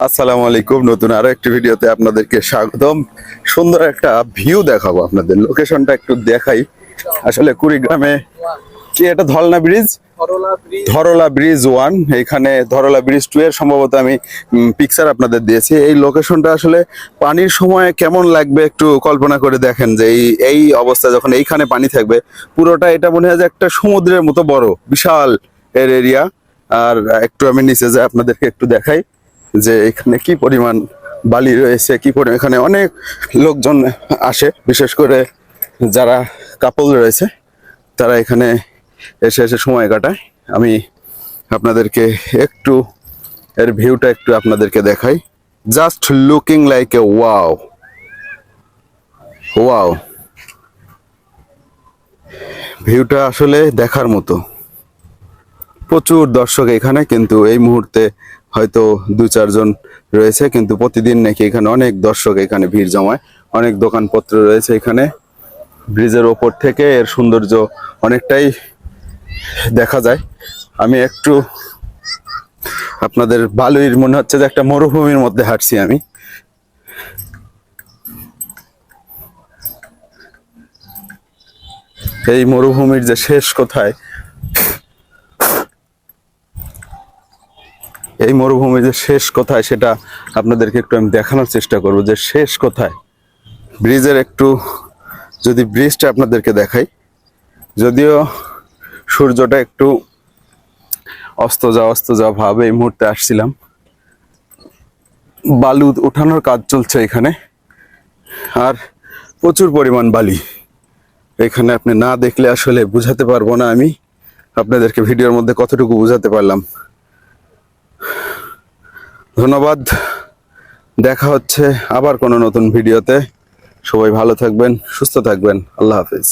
আসসালামু আলাইকুম। নতুন আরও একটি ভিডিওতে আপনাদেরকে স্বাগতম। সুন্দর একটা ভিউ দেখাবো আপনাদের। লোকেশনটা একটু দেখাই। আসলে কুড়িগ্রামে কি এটা ধলনা ব্রিজ ধরলা ব্রিজ ওয়ান এখানে ধরলা ব্রিজ টু এর সম্ভবত আমি পিকচার আপনাদের দিয়েছি। এই লোকেশনটা আসলে পানির সময় কেমন লাগবে একটু কল্পনা করে দেখেন যে এই এই অবস্থা যখন এইখানে পানি থাকবে পুরোটা এটা মনে হয় যে একটা সমুদ্রের মতো বড় বিশাল এর এরিয়া আর একটু আমি নিচে যাই আপনাদেরকে একটু দেখাই। যে এখানে কি পরিমাণ বালি রয়েছে, কি পরিমাণ, এখানে অনেক লোকজন আসে, বিশেষ করে যারা কাপল রয়েছে, তারা এখানে এসে এসে সময় কাটায়। আমি আপনাদেরকে একটু এর ভিউটা একটু আপনাদেরকে দেখাই। Just looking like a wow wow ভিউটা আসলে দেখার মতো। প্রচুর দর্শক এখানে, কিন্তু এই মুহূর্তে হয়তো দু চারজন রয়েছে, কিন্তু প্রতিদিন নাকি এখানে অনেক দর্শক এখানে ভিড় জমায়। অনেক দোকানপত্র রয়েছে এখানে। ব্রিজের ওপর থেকে এর সৌন্দর্য অনেকটাই দেখা যায়। আমি একটু আপনাদের ভালোই মনে হচ্ছে যে একটা মরুভূমির মধ্যে হাঁটছি আমি। এই মরুভূমির যে শেষ কোথায় এই মরুভূমির যে শেষ কোথায় সেটা আপনাদেরকে একটু আমি দেখানোর চেষ্টা করব যে শেষ কোথায় ব্রিজের একটু যদি ব্রিজটা আপনাদেরকে দেখাই, যদিও সূর্যটা একটু অস্ত যাওয়া অস্ত যাওয়া ভাবে এই মুহূর্তে আসছিলাম। বালু উঠানোর কাজ চলছে এখানে, আর প্রচুর পরিমাণ বালি। এখানে আপনি না দেখলে আসলে বুঝাতে পারব না আমি। আপনাদেরকে ভিডিওর মধ্যে কতটুকু বুঝাতে পারলাম। ধন্যবাদ। দেখা হচ্ছে আবার কোনো নতুন ভিডিওতে। সবাই ভালো থাকবেন সুস্থ থাকবেন। আল্লাহ হাফিজ।